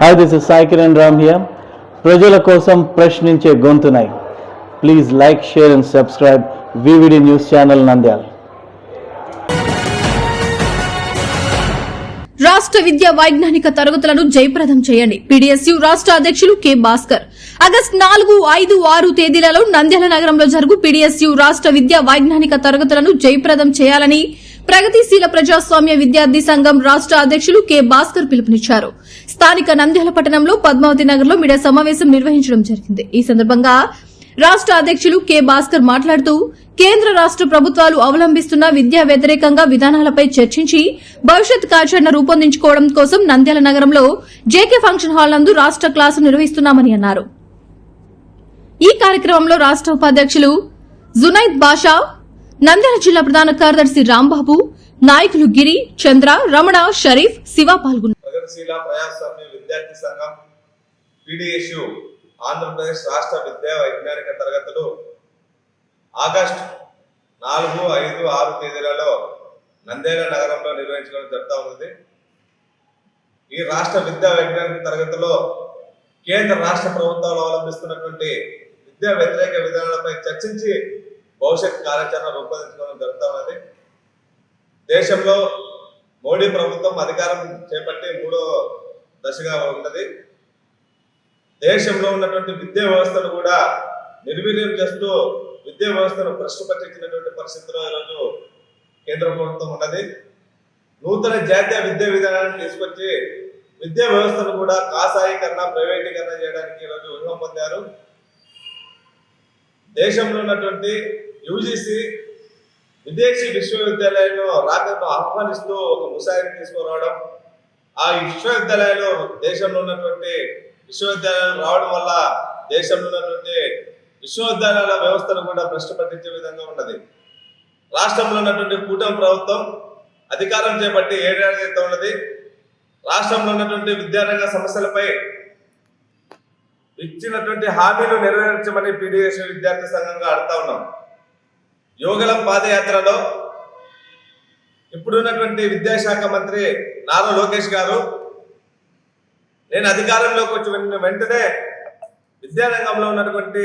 Hi this is Sai Kiran Ram here ప్రజల కోసం ప్రశ్నించే గొంతునై. Please like share and subscribe VVD news channel Nandyal రాష్ట్ర విద్యా వైజ్ఞానిక తరగతులను జయప్రదం చేయండి. పీడీఎస్యు రాష్ట్ర అధ్యక్షులు కె భాస్కర్. ఆగస్టు నాలుగు ఐదు ఆరు తేదీలలో నంద్యాల నగరంలో జరుగు పీడీఎస్యు రాష్ట్ర విద్యా వైజ్ఞానిక తరగతులను జయప్రదం చేయాలని ప్రగతిశీల ప్రజాస్వామ్య విద్యార్థి సంఘం రాష్ట్ర అధ్యక్షులు కె భాస్కర్ పిలుపునిచ్చారు. స్థానిక నంద్యాల పట్టణంలో పద్మావతి నగర్లో మీడియా సమావేశం నిర్వహించడం జరిగింది. ఈ సందర్భంగా రాష్ట్ర అధ్యక్షులు కె భాస్కర్ మాట్లాడుతూ కేంద్ర రాష్ట్ర ప్రభుత్వాలు అవలంబిస్తున్న విద్యా వ్యతిరేకంగా విధానాలపై చర్చించి భవిష్యత్ కార్యాచరణ రూపొందించుకోవడం కోసం నంద్యాల నగరంలో జేకే ఫంక్షన్ హాల్ నందు రాష్ట్ర క్లాసు నిర్వహిస్తున్నామని అన్నారు. ఈ కార్యక్రమంలో రాష్ట్ర ఉపాధ్యక్షులు జునైద్ బాషా నంద్యాల జిల్లా ప్రధాన కార్యదర్శి రాంబాబు నాయకులు గిరి చంద్ర రమణ షరీఫ్ శివ పాల్గొన్నారు. ప్రగతిశీల ప్రజాస్వామ్య విద్యార్థి సంఘం ఆంధ్రప్రదేశ్ రాష్ట్ర విద్యా వైజ్ఞానిక తరగతులు ఆగస్టు నాలుగు ఐదు ఆరు తేదీలలో నంద్యాల నగరంలో నిర్వహించడం జరుగుతూ ఉంది ఈ రాష్ట్ర విద్యా వైజ్ఞానిక తరగతిలో కేంద్ర రాష్ట్ర ప్రభుత్వాలు అవలంబిస్తున్నటువంటి విద్యా వ్యతిరేక విధానాలపై చర్చించి భవిష్యత్ కార్యాచరణ రూపొందించుకోవడం జరుగుతూ ఉన్నది దేశంలో మోడీ ప్రభుత్వం అధికారం చేపట్టి మూడో దశగా ఉన్నది. దేశంలో ఉన్నటువంటి విద్యా వ్యవస్థను కూడా నిర్వీర్యం చేస్తూ విద్యా వ్యవస్థను ప్రశ్నపట్టించినటువంటి పరిస్థితిలో ఈరోజు కేంద్ర ప్రభుత్వం ఉన్నది. నూతన జాతీయ విద్యా విధానాన్ని తీసుకొచ్చి విద్యా వ్యవస్థను కూడా కాసాయీకరణ ప్రైవేటీకరణ చేయడానికి ఈరోజు వ్యూహం పొందారు. దేశంలో ఉన్నటువంటి యూజీసీ విదేశీ విశ్వవిద్యాలయంలో రాకను ఆహ్వానిస్తూ ఒక ముసాయిని తీసుకురావడం ఆ విశ్వవిద్యాలయాలు దేశంలో ఉన్నటువంటి విశ్వవిద్యాలయాలు రావడం వల్ల దేశంలో ఉన్నటువంటి విశ్వవిద్యాలయాల వ్యవస్థను కూడా భ్రష్టు పట్టించే విధంగా ఉన్నది. రాష్ట్రంలో ఉన్నటువంటి కూటమి ప్రభుత్వం అధికారం చేపట్టి ఏడాది క్రితం ఉన్నది. రాష్ట్రంలో ఉన్నటువంటి విద్యారంగ సమస్యలపై ఇచ్చినటువంటి హామీలు నెరవేర్చమని పీడిఎస్ విద్యార్థి సంఘంగా అడుగుతా ఉన్నాం. యోగలం పాదయాత్రలో ఇప్పుడున్నటువంటి విద్యాశాఖ మంత్రి నారా లోకేష్ గారు నేను అధికారంలోకి వచ్చి వెంటనే విద్యారంగంలో ఉన్నటువంటి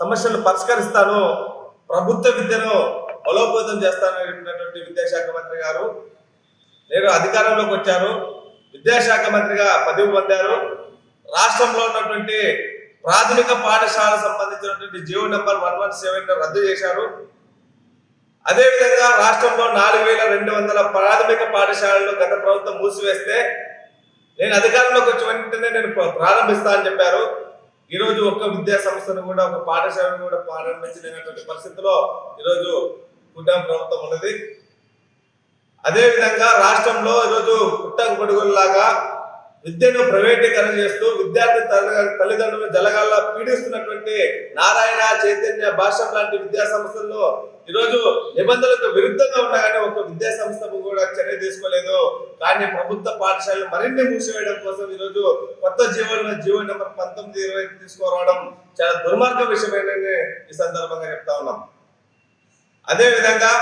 సమస్యలు పరిష్కరిస్తాను ప్రభుత్వ విద్యను బలోపేతం చేస్తానని చెప్పినటువంటి విద్యాశాఖ మంత్రి గారు నేను అధికారంలోకి వచ్చారు విద్యాశాఖ మంత్రిగా పదవి పొందారు. రాష్ట్రంలో ఉన్నటువంటి ప్రాథమిక పాఠశాల సంబంధించినటువంటి GO number one one seven రద్దు చేశారు. అదేవిధంగా రాష్ట్రంలో నాలుగు వేల రెండు వందల ప్రాథమిక పాఠశాలలు గత ప్రభుత్వం మూసివేస్తే నేను అధికారంలోకి వచ్చి వెంటనే నేను ప్ర- ప్రారంభిస్తా అని చెప్పారు. ఈరోజు ఒక్క విద్యా సంస్థను కూడా ఒక పాఠశాలను కూడా ప్రారంభించలేనటువంటి పరిస్థితిలో ఈరోజు కుటుంబ ప్రభుత్వం ఉన్నది. అదేవిధంగా రాష్ట్రంలో ఈరోజు పుట్టక గొడుగుల్లాగా విద్యను ప్రైవేటీకరణ చేస్తూ విద్యార్థి తల్లి- తల్లిదండ్రులు జలగాల్లో పీడిస్తున్నటువంటి నారాయణ చైతన్య భాషం లాంటి విద్యా సంస్థల్లో ఈరోజు నిబంధనలకు విరుద్ధంగా ఉన్నా కానీ ఒక విద్యా సంస్థ కూడా చర్య తీసుకోలేదు. కానీ ప్రభుత్వ పాఠశాలలు మరిన్ని మూసివేయడం కోసం ఈరోజు కొత్త జీవన జీవో నెంబర్ పంతొమ్మిది ఇరవై తీసుకురావడం చాలా దుర్మార్గ విషయమేనని ఈ సందర్భంగా చెప్తా ఉన్నాం. అదేవిధంగా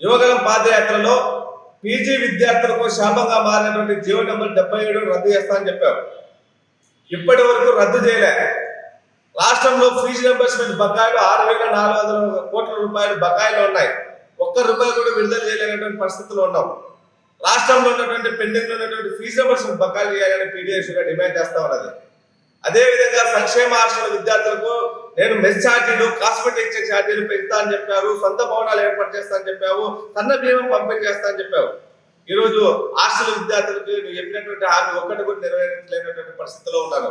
యువగలం పాదయాత్రలో పీజీ విద్యార్థులకు శాపంగా మారినటువంటి జీవో నెంబర్ డెబ్బై ఏడు రద్దు చేస్తా అని చెప్పారు ఇప్పటి వరకు రద్దు చేయలే. రాష్ట్రంలో ఫీజు రింబర్స్మెంట్ బకాయిలు ఆరు వేల నాలుగు వందల కోట్ల రూపాయలు బకాయిలు ఉన్నాయి. ఒక్క రూపాయి కూడా విడుదల చేయలేనటువంటి పరిస్థితుల్లో ఉన్నాం. రాష్ట్రంలో ఉన్నటువంటి పెండింగ్లో ఉన్నటువంటి ఫీజు రింబర్స్మెంట్ బకాయిలు చేయాలని పీడిఎస్ డిమాండ్ చేస్తా ఉన్నది. అదేవిధంగా సంక్షేమ ఆశ్రమ విద్యార్థులకు నేను మెస్ ఛార్జీలు కాస్మెటిక్ ఛార్జీలు పెంచుతా అని చెప్పారు సొంత భవనాలు ఏర్పాటు చేస్తా అని చెప్పావు సన్న బీమా పంపిణీ చేస్తా అని చెప్పావు. ఈ రోజు హాస్టల్ విద్యార్థులకు నువ్వు చెప్పినటువంటి హామీ ఒక్కటి కూడా నెరవేర్చలేనటువంటి పరిస్థితిలో ఉన్నాను.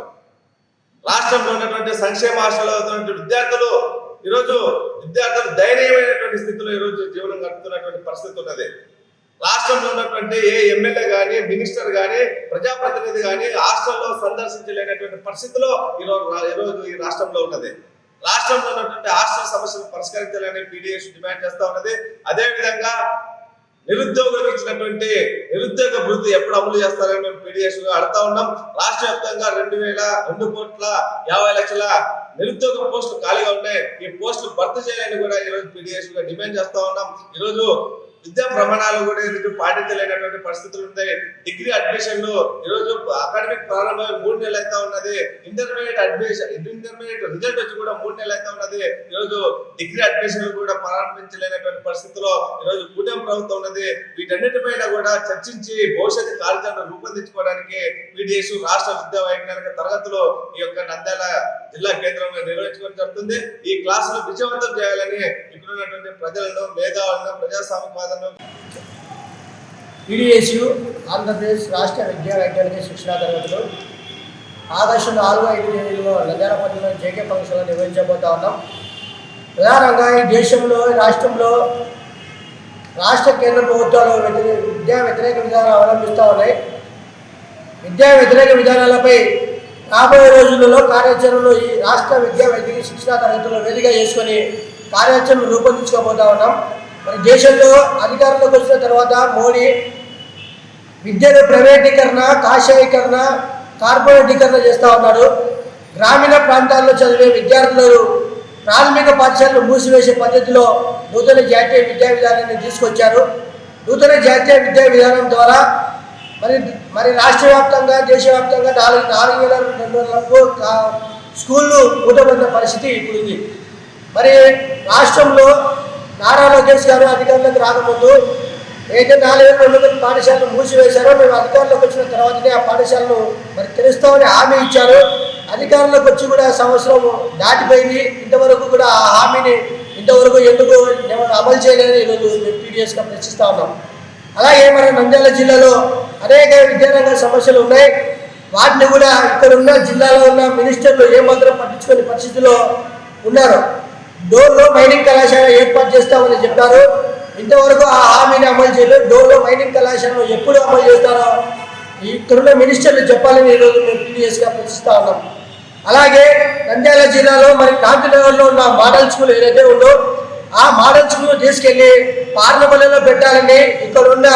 రాష్ట్రంలో ఉన్నటువంటి సంక్షేమ ఆశలో విద్యార్థులు ఈరోజు విద్యార్థులు దయనీయమైనటువంటి స్థితిలో ఈరోజు జీవనం గడుపుతున్నటువంటి పరిస్థితి ఉన్నది. రాష్ట్రంలో ఉన్నటువంటి ఏ ఎమ్మెల్యే గాని మినిస్టర్ గాని ప్రజాప్రతినిధి గాని హాస్టల్లో సందర్శించలేనటువంటి పరిస్థితిలో ఈరోజు ఈరోజు ఈ రాష్ట్రంలో ఉన్నది. రాష్ట్రంలో ఉన్నటువంటి హాస్టల్ సమస్యలు పరిష్కరించాలని పీడిఎస్ డిమాండ్ చేస్తా ఉన్నది. అదే విధంగా నిరుద్యోగులకు ఇచ్చినటువంటి నిరుద్యోగ వృత్తి ఎప్పుడు అమలు చేస్తారని మేము పీడిఎస్ అడుగుతా ఉన్నాం. రాష్ట్ర వ్యాప్తంగా రెండు వేల రెండు కోట్ల యాభై లక్షల నిరుద్యోగ పోస్టులు ఖాళీగా ఉన్నాయి. ఈ పోస్టులు భర్తీ చేయాలని కూడా ఈరోజు పీడిఎస్గా డిమాండ్ చేస్తా ఉన్నాం. ఈరోజు విద్యా ప్రమాణాలు కూడా ఈరోజు పాటించలేనటువంటి పరిస్థితులు ఉంటాయి. డిగ్రీ అడ్మిషన్లు ఈరోజు అకాడమిక్ ప్రారంభమై మూడు నెలలు అయితే ఉన్నది. ఇంటర్మీడియట్ అడ్మిషన్ ఇంటర్మీడియట్ రిజల్ట్ వచ్చి కూడా మూడు నెలలు అయితే ఉన్నది. ఈరోజు డిగ్రీ అడ్మిషన్లు కూడా ప్రారంభించలేనటువంటి పరిస్థితిలో ఈరోజు కూటమి ప్రభుత్వం ఉన్నది. వీటన్నిటిపైన కూడా చర్చించి భవిష్యత్తు కార్యాచరణ రూపొందించుకోవడానికి పీడిఎస్ రాష్ట్ర విద్యా వైజ్ఞానిక తరగతులు ఈ యొక్క నంద్యాల జిల్లా కేంద్రంలో నిర్వహించుకోవడం జరుగుతుంది. ఈ క్లాసులు విజయవంతం చేయాలని ఇక్కడ ఉన్నటువంటి ప్రజలను మేధావులను ప్రజాస్వామ్యవాదులను పీడిఎస్యు ఆంధ్రప్రదేశ్ రాష్ట్ర విద్యా వైజ్ఞానిక శిక్షణా తరగతులు ఆగస్టు నాలుగు ఐదు తేదీలో నంద్యాలపట్నంలో జేకే ఫంక్షన్లో నిర్వహించబోతా ఉన్నాం. ప్రధానంగా ఈ దేశంలో రాష్ట్రంలో రాష్ట్ర కేంద్ర ప్రభుత్వాలు వ్యతిరేక విద్యా వ్యతిరేక విధానాలు అవలంబిస్తూ ఉన్నాయి. విద్యా వ్యతిరేక విధానాలపై రాబోయే రోజులలో కార్యాచరణలో ఈ రాష్ట్ర విద్యా వైద్య శిక్షణా తరగతులు వేదిక చేసుకొని కార్యాచరణ రూపొందించుకోబోతా ఉన్నాం. మరి దేశంలో అధికారంలోకి వచ్చిన తర్వాత మోడీ విద్యను ప్రైవేటీకరణ కాషాయీకరణ కార్పొరేటీకరణ చేస్తూ ఉన్నాడు. గ్రామీణ ప్రాంతాల్లో చదివే విద్యార్థులు ప్రాథమిక పాఠశాలలు మూసివేసే పద్ధతిలో నూతన జాతీయ విద్యా విధానాన్ని తీసుకొచ్చారు. నూతన జాతీయ విద్యా విధానం ద్వారా మరి మరి రాష్ట్ర వ్యాప్తంగా దేశవ్యాప్తంగా నాలుగు నాలుగు వేల రెండు వందలకు స్కూళ్ళు మూతపడిన పరిస్థితి ఇప్పుడు ఉంది మరి రాష్ట్రంలో నారా లోకేష్ గారు అధికారులకు రాకముందు అయితే నాలుగు వేల రెండు వందల పాఠశాలను మూసివేశారో మేము అధికారంలోకి వచ్చిన తర్వాతనే ఆ పాఠశాలను మరి తెలుస్తామని హామీ ఇచ్చారు. అధికారంలోకి వచ్చి కూడా సంవత్సరం దాటిపోయింది. ఇంతవరకు కూడా ఆ హామీని ఇంతవరకు ఎందుకు అమలు చేయలేదని ఈరోజు మేము పీడిఎస్గా ప్రశ్నిస్తూ ఉన్నాం. అలాగే మన నంద్యాల జిల్లాలో అనేక విద్యారంగ సమస్యలు ఉన్నాయి. వాటిని కూడా ఇక్కడ ఉన్న జిల్లాలో ఉన్న మినిస్టర్లు ఏమాత్రం పట్టించుకునే పరిస్థితిలో ఉన్నారు. డోర్లో మైనింగ్ కళాశాల ఏర్పాటు చేస్తామని చెప్పారు. ఇంతవరకు ఆ హామీని అమలు చేయలేదు. డోర్లో మైనింగ్ కళాశాలను ఎప్పుడు అమలు చేస్తారో ఇక్కడున్న మినిస్టర్లు చెప్పాలని ఈరోజు మేము పీడిఎస్గా ప్రశ్నిస్తూ ఉన్నాం. అలాగే నంద్యాల జిల్లాలో మరి కాంతినగర్లో ఉన్న మోడల్ స్కూల్ ఏదైతే ఉందో ఆ మోడల్ తీసుకెళ్ళి తీసుకెళ్ళి పార్లమెంట్లో పెట్టాలని ఇక్కడ ఉన్న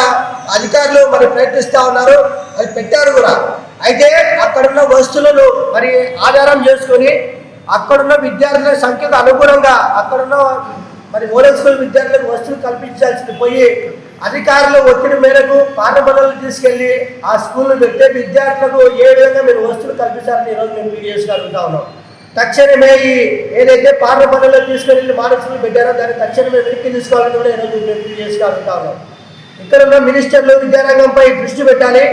అధికారులు మరి ప్రయత్నిస్తూ ఉన్నారు. అది పెట్టారు కూడా. అయితే అక్కడున్న వస్తువులను మరి ఆధారం చేసుకొని అక్కడున్న విద్యార్థుల సంఖ్యకు అనుగుణంగా అక్కడున్న మరి మోడల్ స్కూల్ విద్యార్థులకు వస్తువులు కల్పించాల్సింది పోయి అధికారుల ఒత్తిడి మేరకు పాఠబడులు తీసుకెళ్ళి ఆ స్కూల్ పెట్టే విద్యార్థులకు ఏ విధంగా మీరు వస్తువులు కల్పించాలని ఈరోజు మేము పీడిఎస్గా అడుగుతా ఉన్నాం. తక్షణమే ఈ ఏదైతే పాఠబడుల్లో తీసుకెళ్ళి తీసుకెళ్ళి మానసులు పెట్టారో దాన్ని తక్షణమే వెనక్కి తీసుకోవాలని కూడా ఈరోజు మేము పీడిఎస్గా ఉన్నాం ఇక్కడ ఉన్న మినిస్టర్లు విద్యారంగంపై దృష్టి పెట్టాలి.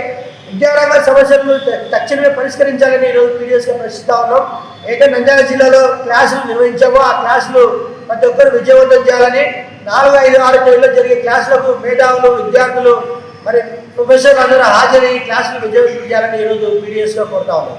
విద్యారంగ సమస్యలను తక్షణమే పరిష్కరించాలని ఈరోజు పీడిఎస్గా ప్రశ్నిస్తా ఉన్నాం. అయితే నంద్యాల జిల్లాలో క్లాసులు నిర్వహించామో. ఆ క్లాసులు ప్రతి ఒక్కరు విజయవంతం చేయాలని నాలుగు ఐదు ఆరు తేదీలో జరిగే క్లాసులకు మేధావులు విద్యార్థులు మరి ప్రొఫెసర్లు అందరూ హాజరయ్యి క్లాసులు విజయవంతం చేయాలని ఈరోజు పీడిఎస్గా కోరుతా ఉన్నాం.